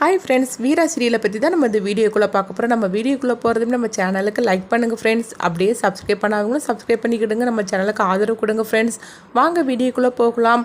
Hi friends வீரா சீரியலை பற்றி தான் நம்ம இந்த வீடியோக்குள்ளே பார்க்க போகிறோம் நம்ம வீடியோக்குள்ளே போகிறதும் நம்ம சேனலுக்கு லைக் பண்ணுங்கள் ஃப்ரெண்ட்ஸ் அப்படியே சப்ஸ்கிரைப் பண்ணாதவங்களும் சப்ஸ்கிரைப் பண்ணிக்கிடுங்க. நம்ம சேனலுக்கு ஆதரவு கொடுங்க ஃப்ரெண்ட்ஸ் வாங்க வீடியோக்குள்ளே போகலாம்.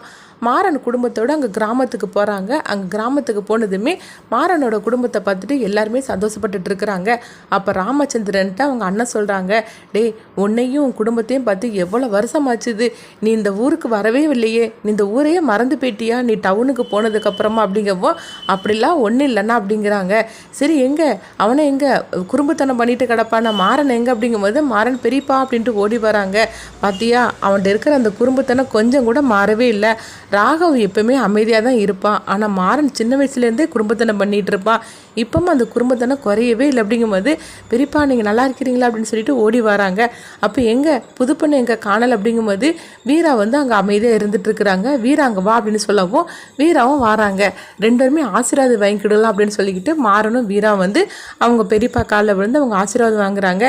மாறன் குடும்பத்தோடு அங்கே கிராமத்துக்கு போகிறாங்க அங்கே கிராமத்துக்கு போனதுமே மாறனோட குடும்பத்தை பார்த்துட்டு எல்லாருமே சந்தோஷப்பட்டுட்டு இருக்கிறாங்க. அப்போ ராமச்சந்திரன்ட்டு அவங்க அண்ணன் சொல்கிறாங்க டேய் உன்னையும் உன் குடும்பத்தையும் பார்த்து எவ்வளோ வருஷமாச்சுது. நீ இந்த ஊருக்கு வரவே இல்லையே. நீ இந்த ஊரையே மறந்து போயிட்டியா? நீ டவுனுக்கு போனதுக்கப்புறமா அப்படிங்கவோ அப்படிலாம் ஒன்றும் இல்லைன்னா அப்படிங்கிறாங்க. சரி எங்கே? அவனை எங்கே? குறும்புத்தனம் பண்ணிட்டு கிடப்பான? மாறன் எங்கே? அப்படிங்கும்போது மாறன் பெரியப்பா அப்படின்ட்டு ஓடி வராங்க. பார்த்தியா அவன்கிட்ட இருக்கிற அந்த குறும்புத்தனம் கொஞ்சம் கூட மாறவே இல்லை. ராகவ் எப்பவுமே அமைதியாக தான் இருப்பான் ஆனால் மாறன் சின்ன வயசுலேருந்தே குடும்பத்தனம் பண்ணிகிட்டு இருப்பான் இப்பவும் அந்த குடும்பத்தனம் குறையவே இல்லை. அப்படிங்கும்போது பெரியப்பா நீங்கள் நல்லா இருக்கிறீங்களா? அப்படின்னு சொல்லிட்டு ஓடி வராங்க. அப்போ எங்கே புதுப்பண்ணு எங்கே காணல்? அப்படிங்கும்போது வீரா வந்து அங்கே அமைதியாக இருந்துட்டு இருக்கிறாங்க. வீரா அங்கே வா அப்படின்னு சொல்லவும் வீராவும் வராங்க. ரெண்டு பேருமே ஆசீர்வாதம் வாங்கிக்கிடலாம் அப்படின்னு சொல்லிக்கிட்டு மாறனும் வீரா வந்து அவங்க பெரியப்பா காலில் விழுந்து அவங்க ஆசீர்வாதம் வாங்குறாங்க.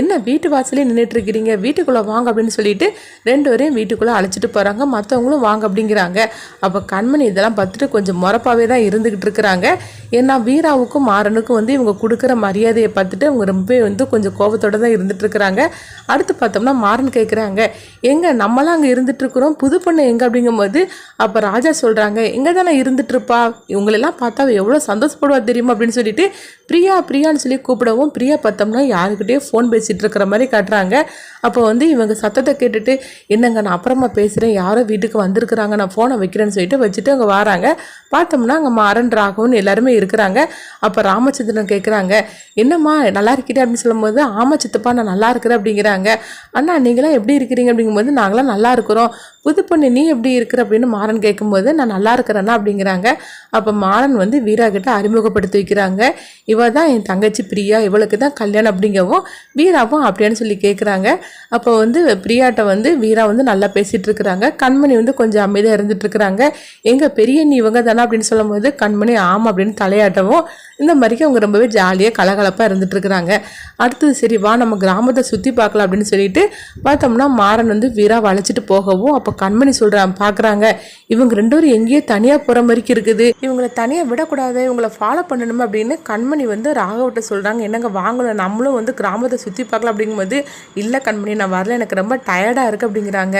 என்ன வீட்டு வாசலே நின்றுட்டு இருக்கிறீங்க? வீட்டுக்குள்ளே வாங்க அப்படின்னு சொல்லிட்டு ரெண்டு பேரையும் வீட்டுக்குள்ளே அழைச்சிட்டு போகிறாங்க மற்றவங்களும் வாங்க அப்படிங்கிறாங்க அப்போ கண்மணி இதெல்லாம் பார்த்துட்டு கொஞ்சம் முறப்பாகவே தான் இருந்துக்கிட்டு இருக்கிறாங்க. ஏன்னா வீராவுக்கும் மாறனுக்கும் வந்து இவங்க கொடுக்குற மரியாதையை பார்த்துட்டு அவங்க ரொம்ப வந்து கொஞ்சம் கோபத்தோடு தான் இருந்துட்டு இருக்கிறாங்க. அடுத்து பார்த்தோம்னா மாறன் கேட்குறாங்க எங்கே நம்மளாம் அங்கே இருந்துட்டு இருக்கிறோம். புது பொண்ணு எங்கே அப்படிங்கும்போது அப்போ ராஜா சொல்கிறாங்க எங்கே தானே இருந்துட்டு இருப்பா? இவங்களெல்லாம் பார்த்தா எவ்வளோ சந்தோஷப்படுவா தெரியுமா? அப்படின்னு சொல்லிட்டு பிரியா பிரியான்னு சொல்லி கூப்பிடவும் பிரியா பார்த்தோம்னா யாருக்கிட்டேயே ஃபோன் பேசிகிட்டு இருக்கிற மாதிரி காட்டுறாங்க. அப்போ வந்து இவங்க சத்தத்தை கேட்டுட்டு என்னங்க நான் அப்புறமா பேசுகிறேன் யாரோ வீட்டுக்கு வந்திருக்கிறாங்க. நான் ஃபோனை வைக்கிறேன்னு சொல்லிட்டு வச்சுட்டு அங்கே வராங்க. பார்த்தோம்னா அங்கே மாறன் ராகவன் எல்லாருமே இருக்கிறாங்க. அப்போ ராமச்சந்திரன் கேட்குறாங்க என்னம்மா நல்லா இருக்கிட்டே அப்படின்னு சொல்லும்போது ஆமா சித்தப்பா நான் நல்லா இருக்கிறேன் அப்படிங்கிறாங்க. அண்ணா நீங்களாம் எப்படி இருக்கிறீங்க? அப்படிங்கும்போது நாங்களாம் நல்லா இருக்கிறோம். புது பொண்ணு நீ எப்படி இருக்கிற? அப்படின்னு மாறன் கேட்கும்போது நான் நல்லா இருக்கிறேன்னா? அப்படிங்கிறாங்க. அப்போ மாறன் வந்து வீரா கிட்ட அறிமுகப்படுத்தி வைக்கிறாங்க. இவ தான் என் தங்கச்சி பிரியா. இவளுக்கு தான் கல்யாணம் அப்படிங்கவும் வீராவும் அப்படியான்னு சொல்லி கேட்குறாங்க. அப்போ வந்து பிரியாட்ட வந்து வீரா வந்து நல்லா பேசிகிட்டு இருக்கிறாங்க. கண்மணி வந்து கொஞ்சம் அமைதியாக இருந்துட்டு இருக்கிறாங்க. எங்கள் பெரிய நீ இவங்க தானே? அப்படின்னு சொல்லும்போது கண்மணி ஆமாம் அப்படின்னு தலையாட்டவும் இந்த மாதிரிக்கு அவங்க ரொம்பவே ஜாலியாக கலகலப்பாக இருந்துட்டு இருக்கிறாங்க. அடுத்தது சரி வா நம்ம கிராமத்தை சுற்றி பார்க்கலாம் அப்படின்னு சொல்லிட்டு பார்த்தோம்னா மாறன் வந்து வீரா வளைச்சிட்டு போகவும் அப்போ கண்மணி சொல்கிறான் பார்க்குறாங்க இவங்க ரெண்டு பேரும் எங்கேயோ தனியாக போகிற மாதிரிக்கு இருக்குது. இவங்களை தனியாக விடக்கூடாது இவங்களை ஃபாலோ பண்ணணும் அப்படின்னு கண்மணி வந்து ராகவட்ட சொல்கிறாங்க என்னங்க வாங்கணும்? நம்மளும் வந்து கிராமத்தை சுற்றி பார்க்கலாம் அப்படிங்கும்போது இல்லை கண்மணி நான் வரல. எனக்கு ரொம்ப டயர்டாக இருக்குது அப்படிங்கிறாங்க.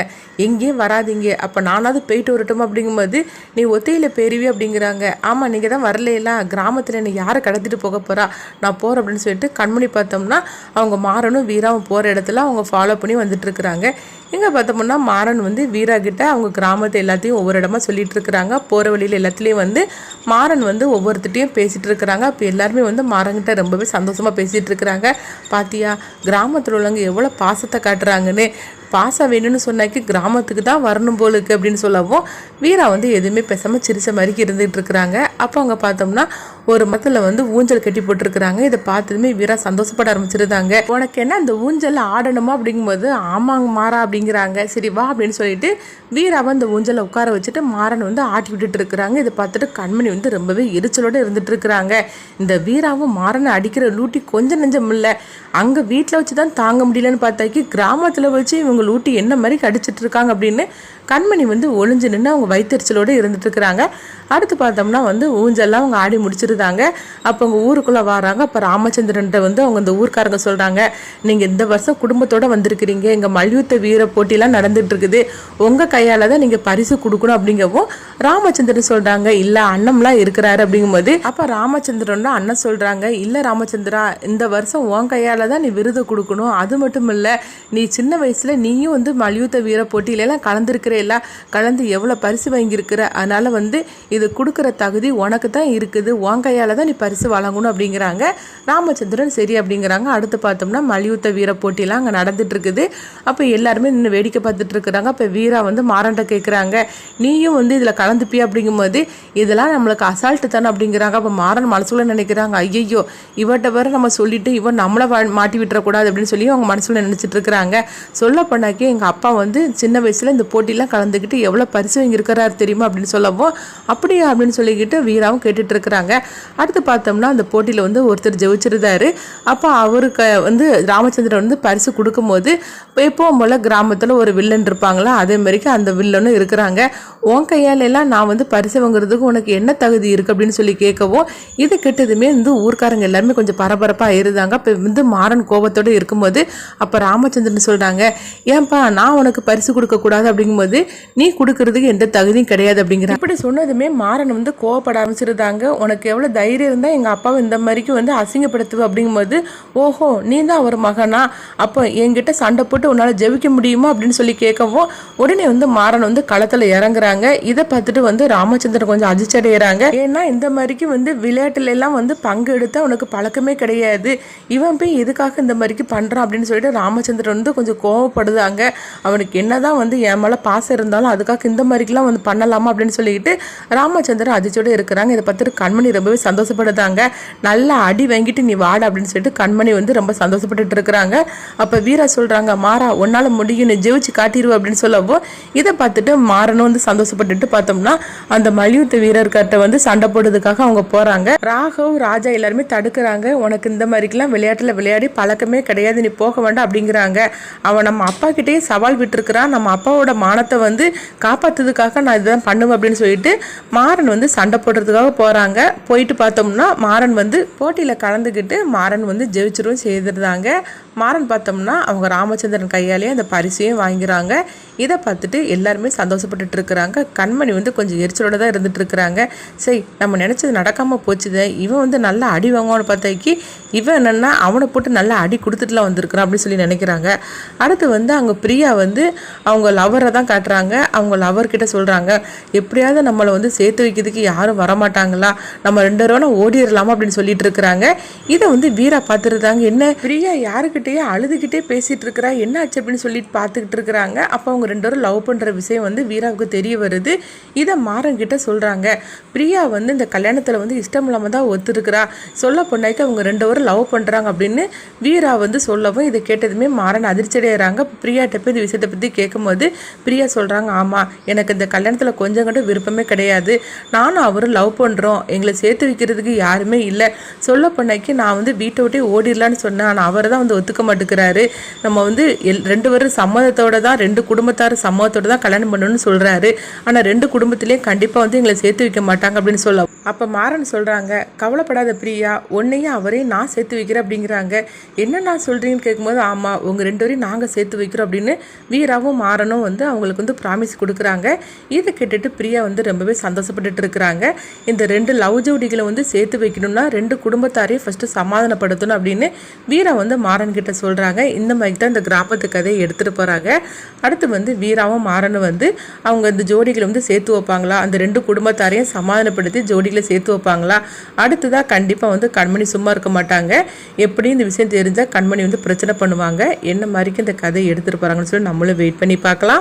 எங்கேயும் வராதீங்க. அப்போ நானாவது போயிட்டு வரட்டும்? அப்படிங்கும்போது நீ ஒத்தையில் பெருவி அப்படிங்கிறாங்க. ஆமாம் நீங்கள் தான் வரலையெல்லாம் கிராமத்தில் என்னை யாரை கடத்திட்டு போக போகிறா நான் போகிறேன் அப்படின்னு சொல்லிட்டு கண்மணி பார்த்தோம்னா அவங்க மாறனும் வீராவும் போகிற இடத்துல அவங்க ஃபாலோ பண்ணி வந்துட்டு இங்கே எங்கே பார்த்தோம்னா மாறன் வந்து வீரா கிட்ட அவங்க கிராமத்தை எல்லாத்தையும் ஒவ்வொரு இடமா சொல்லிட்டு இருக்கிறாங்க. போகிற வழியில் எல்லாத்துலேயும் வந்து மாறன் வந்து ஒவ்வொருத்திட்டையும் பேசிட்டு இருக்கிறாங்க. அப்போ எல்லாருமே வந்து மாறன்கிட்ட ரொம்பவே சந்தோஷமாக பேசிகிட்டு இருக்கிறாங்க. பாத்தியா கிராமத்தில் உள்ளவங்க எவ்வளோ பாசத்தை காட்டுறாங்கன்னு. பாசம் வேணும்னு சொன்னாக்கி கிராமத்துக்கு தான் வரணும் போல இருக்கு அப்படின்னு சொல்லவும் வீரா வந்து எதுவுமே பேசாமல் சிரிச்ச மாதிரி இருந்துகிட்டு இருக்கிறாங்க. அப்போ அங்கே பார்த்தோம்னா ஒரு மரத்தில் வந்து ஊஞ்சல் கட்டி போட்டிருக்கிறாங்க. இதை பார்த்ததுமே வீரா சந்தோஷப்பட ஆரம்பிச்சிருந்தாங்க. உனக்கு என்ன அந்த ஊஞ்சல் ஆடணுமா அப்படிங்கும்போது ஆமாங்க மாறா அப்படிங்கிறாங்க. சரி வா அப்படின்னு சொல்லிட்டு வீராவை அந்த ஊஞ்சலை உட்கார வச்சுட்டு மாறன் வந்து ஆட்டி விட்டுட்டு இருக்கிறாங்க. இதை பார்த்துட்டு கண்மணி வந்து ரொம்பவே எரிச்சலோடு இருந்துட்டு இருக்கிறாங்க. இந்த வீராவும் மாறனை அடிக்கிற லூட்டி கொஞ்சம் நெஞ்சம் இல்லை. அங்கே வீட்டில் வச்சு தான் தாங்க முடியலன்னு பார்த்தாக்கி கிராமத்தில் வச்சு இவங்க ஊட்டி என்ன மாதிரி கடிச்சிட்டு இருக்காங்க அப்படின்னு கண்மணி வந்து ஒளிஞ்சு நின்று அவங்க வயிற்றுச்சலோடு இருந்துட்டு இருக்கிறாங்க அடுத்து பார்த்தோம்னா வந்து ஊஞ்சல்லாம் அவங்க ஆடி முடிச்சிருந்தாங்க அப்போ அவங்க ஊருக்குள்ளே வராங்க. அப்போ ராமச்சந்திரன்ட்ட வந்து அவங்க இந்த ஊர்க்காரங்க சொல்கிறாங்க நீங்கள் இந்த வருஷம் குடும்பத்தோட வந்திருக்கிறீங்க. எங்கள் மல்யுத்த வீர போட்டிலாம் நடந்துட்டு இருக்குது உங்கள் கையால் தான் நீங்கள் பரிசு கொடுக்கணும் அப்படிங்கவும் ராமச்சந்திரன் சொல்கிறாங்க இல்லை அண்ணம்லாம் இருக்கிறாரு அப்படிங்கும்போது அப்போ ராமச்சந்திரன் அண்ணன் சொல்கிறாங்க இல்லை ராமச்சந்திரா இந்த வருஷம் உன் கையால் தான் நீ விருது கொடுக்கணும். அது மட்டும் இல்லை நீ சின்ன வயசில் நீ நீயும் வந்து மல்யுத்த வீர போட்டியிலலாம் கலந்துருக்கிற எல்லாம் கலந்து எவ்வளோ பரிசு வாங்கியிருக்கிற அதனால் வந்து இது கொடுக்குற தகுதி உனக்கு தான் இருக்குது. உன் கையால் தான் நீ பரிசு வழங்கணும் அப்படிங்கிறாங்க. ராமச்சந்திரன் சரி அப்படிங்கிறாங்க. அடுத்து பார்த்தோம்னா மல்யுத்த வீர போட்டிலாம் அங்கே நடந்துட்டுருக்குது. அப்போ எல்லாருமே நின்று வேடிக்கை பார்த்துட்டு இருக்கிறாங்க. அப்போ வீரா வந்து மாறண்ட கேட்குறாங்க நீயும் வந்து இதில் கலந்துப்பியா அப்படிங்கும்போது இதெல்லாம் நம்மளுக்கு அசால்ட்டு தானே அப்படிங்கிறாங்க. அப்போ மாறன் மனசுக்குள்ளே நினைக்கிறாங்க. ஐயையோ இவட்ட வர நம்ம சொல்லிட்டு இவன் நம்மளை வா- மாட்டி விட்டுறக்கூடாது அப்படின்னு சொல்லி அவங்க மனசில் நினச்சிட்டு இருக்கிறாங்க. சொல்ல பண்ணாக்கி எங்கள் அப்பா வந்து சின்ன வயசில் இந்த போட்டிலாம் கலந்துக்கிட்டு எவ்வளோ பரிசு வாங்கியிருக்கிறாரு தெரியுமா அப்படின்னு சொல்லவும் அப்படியா? அப்படின்னு சொல்லிக்கிட்டு வீராவும் கேட்டுட்டு இருக்கிறாங்க அடுத்து பார்த்தோம்னா அந்த போட்டியில் வந்து ஒருத்தர் ஜெயிச்சிருந்தாரு. அப்போ அவருக்கு வந்து ராமச்சந்திரன் வந்து பரிசு கொடுக்கும்போது எப்பவும் போல் கிராமத்தில் ஒரு வில்லன் இருப்பாங்களா? அதே மாதிரிக்கு அந்த வில்லனும் இருக்கிறாங்க. உன் கையாலெல்லாம் நான் வந்து பரிசு வாங்குறதுக்கு உனக்கு என்ன தகுதி இருக்குது அப்படின்னு சொல்லி கேட்கவும் இது கெட்டதுமே வந்து ஊர்க்காரங்க எல்லாருமே கொஞ்சம் பரபரப்பாக இருந்தாங்க இப்போ வந்து மாறன் கோபத்தோடு இருக்கும்போது அப்போ ராமச்சந்திரன் சொல்கிறாங்க ஏன்பா நான் உனக்கு பரிசு கொடுக்கக்கூடாது அப்படிங்கும்போது நீ கொடுக்கறதுக்கு எந்த தகுதியும் கிடையாது அப்படிங்கிற. இப்படி சொன்னதுமே மாறன் வந்து கோவப்பட ஆரம்பிச்சிருந்தாங்க. உனக்கு எவ்வளோ தைரியம் இருந்தால் எங்கள் அப்பாவை இந்த மாதிரிக்கு வந்து அசிங்கப்படுத்துவ அப்படிங்கும்போது ஓஹோ நீ தான் அவர் மகனா? அப்போ என்கிட்ட சண்டை போட்டு உன்னால் ஜெபிக்க முடியுமா அப்படின்னு சொல்லி கேட்கவும் உடனே வந்து மாறன் வந்து களத்தில் இறங்குறாங்க. இதை பார்த்துட்டு வந்து ராமச்சந்திரன் கொஞ்சம் அதிர்ச்சடைகிறாங்க ஏன்னா இந்த மாதிரிக்கு வந்து விளையாட்டுல எல்லாம் வந்து பங்கு எடுத்தால் உனக்கு பழக்கமே கிடையாது. இவன் போய் எதுக்காக இந்த மாதிரிக்கு பண்ணுறான் அப்படின்னு சொல்லிட்டு ராமச்சந்திரன் வந்து கொஞ்சம் படுதாங்க அவனுக்கு என்னதான் வந்து என் மேலே பாசம் இருந்தாலும் அதுக்காக இந்த மாதிரிக்கெல்லாம் வந்து பண்ணலாமா அப்படின்னு சொல்லிக்கிட்டு ராமச்சந்திரன் அதிர்ச்சியோடு இருக்கிறாங்க. இதை பார்த்துட்டு கண்மணி ரொம்பவே சந்தோஷப்படுதாங்க நல்லா அடி வாங்கிட்டு நீ வாட அப்படின்னு சொல்லிட்டு கண்மணி வந்து ரொம்ப சந்தோஷப்பட்டுட்டு இருக்கிறாங்க. அப்போ வீரா சொல்கிறாங்க மாறா உன்னால் முடியும். நீ ஜெயிச்சு காட்டிடுவோம் அப்படின்னு சொல்லவோ இதை பார்த்துட்டு மாறனும் வந்து சந்தோஷப்பட்டுட்டு பார்த்தோம்னா அந்த மல்யுத்த வீரர்கிட்ட வந்து சண்டை போடுறதுக்காக அவங்க போகிறாங்க ராகவ் ராஜா எல்லாருமே தடுக்கிறாங்க. உனக்கு இந்த மாதிரிக்கெல்லாம் விளையாட்டில் விளையாடி பழக்கமே கிடையாது. நீ போக வேண்டாம் அப்படிங்கிறாங்க. அவன் நம்ம அப்பா கிட்டேயே சவால் விட்டுருக்குறான் நம்ம அப்பாவோட மானத்தை வந்து காப்பாற்றுறதுக்காக நான் இதுதான் பண்ணுவேன் அப்படின்னு சொல்லிட்டு மாறன் வந்து சண்டை போடுறதுக்காக போகிறாங்க போயிட்டு பார்த்தோம்னா மாறன் வந்து போட்டியில் கலந்துக்கிட்டு மாறன் வந்து ஜெயிச்சிரும் செய்திருந்தாங்க மாறன் பார்த்தோம்னா அவங்க ராமச்சந்திரன் கையாலேயே அந்த பரிசையும் வாங்கிறாங்க இதை பார்த்துட்டு எல்லாருமே சந்தோஷப்பட்டுட்டு இருக்கிறாங்க. கண்மணி வந்து கொஞ்சம் எரிச்சலோட தான் இருந்துட்டு இருக்கிறாங்க. சரி நம்ம நினச்சது நடக்காமல் போச்சுதே. இவன் வந்து நல்லா அடி வாங்குவான்னு பார்த்தாக்கி இவன் என்னென்னா அவனை போட்டு நல்லா அடி கொடுத்துட்டுலாம் வந்திருக்கிறான் அப்படின்னு சொல்லி நினைக்கிறாங்க. அடுத்து வந்து அங்கே பிரியா வந்து அவங்க லவரை தான் காட்டுறாங்க. அவங்க லவர்கிட்ட சொல்கிறாங்க எப்படியாவது நம்மளை வந்து சேர்த்து வைக்கிறதுக்கு யாரும் வரமாட்டாங்களா? நம்ம ரெண்டு ரூபா ஓடிடலாமா? அப்படின்னு சொல்லிட்டு இருக்கிறாங்க. இதை வந்து வீரா பார்த்துருந்தாங்க என்ன? பிரியா யாருக்கிட்டேயே அழுதுகிட்டே பேசிகிட்டு இருக்கிறா என்ன ஆச்சு அப்படின்னு சொல்லிட்டு பார்த்துக்கிட்டு இருக்கிறாங்க. அப்போ அவங்க ரெண்டு பேரும் லவ் பண்ணுற விஷயம் வந்து வீராவுக்கு தெரிய வருது. இதை மாறன்கிட்ட சொல்கிறாங்க பிரியா வந்து இந்த கல்யாணத்தில் வந்து இஷ்டம் இல்லாமல் தான் ஒத்துருக்கிறா. சொல்ல பொண்ணாய்க்கு அவங்க ரெண்டு பேரும் லவ் பண்ணுறாங்க அப்படின்னு வீரா வந்து சொல்லவும் இதை கேட்டதுமே மாறன் அதிர்ச்சியடைகிறாங்க. பிரியாட்ட போய் இந்த விஷயத்தை பற்றி கேட்கும்போது பிரியா சொல்கிறாங்க ஆமாம் எனக்கு இந்த கல்யாணத்தில் கொஞ்சம் கூட விருப்பமே கிடையாது. நானும் அவரும் லவ் பண்ணுறோம் எங்களை சேர்த்து வைக்கிறதுக்கு யாருமே இல்லை. சொல்ல பொண்ணாய்க்கு நான் வந்து வீட்டை விட்டே ஓடிடலான்னு சொன்னேன். ஆனால் அவர் தான் வந்து ஒத்துக்க மாட்டேங்கிறாரு. நம்ம வந்து எல் ரெண்டு பேரும் சம்மதத்தோட தான் ரெண்டு குடும்பத்தார் சம்மதத்தோட தான் கல்யாணம் பண்ணணும்னு சொல்கிறாரு ஆனால் ரெண்டு குடும்பத்துலேயும் கண்டிப்பாக வந்து எங்களை சேர்த்து வைக்க மாட்டாங்க அப்படின்னு சொல்ல அப்போ மாறன் சொல்கிறாங்க கவலைப்படாத பிரியா உன்னையும் அவரையும் நான் சேர்த்து வைக்கிறேன் அப்படிங்கிறாங்க. என்ன நான் சொல்கிறீங்கன்னு கேட்கும்போது ஆமாம் உங்கள் ரெண்டு பேரையும் நாங்கள் சேர்த்து வைக்கிறோம் அப்படின்னு வீராவும் மாறனும் வந்து அவங்களுக்கு வந்து ப்ராமிஸ் கொடுக்குறாங்க. இதை கேட்டுட்டு பிரியா வந்து ரொம்பவே சந்தோஷப்பட்டுட்டு இருக்கிறாங்க. இந்த ரெண்டு லவ் ஜோடிகளை வந்து சேர்த்து வைக்கணும்னா ரெண்டு குடும்பத்தாரையும் ஃபஸ்ட்டு சமாதானப்படுத்தணும் அப்படின்னு வீரா வந்து மாறன் கிட்ட சொல்கிறாங்க இந்த மாதிரி தான் இந்த கிராமத்து கதையை எடுத்துகிட்டு போகிறாங்க அடுத்து வந்து வீராவும் மாறனும் வந்து அவங்க இந்த ஜோடிகளை வந்து சேர்த்து வைப்பாங்களா? அந்த ரெண்டு குடும்பத்தாரையும் சமாதானப்படுத்தி ஜோடிகளை சேர்த்து வைப்பாங்களா? அடுத்ததாக கண்டிப்பாக வந்து கண்மணி சும்மா இருக்க மாட்டாங்க. எப்படி இந்த விஷயம் தெரிஞ்சால் கண்மணி வந்து பிரச்சனை பண்ணுவாங்க. என்ன மாதிரிக்கு இந்த கதையை எடுத்துகிட்டு போகிறாங்கன்னு சொல்லி நம்மளும் வெயிட் பண்ணி பார்க்கலாம்.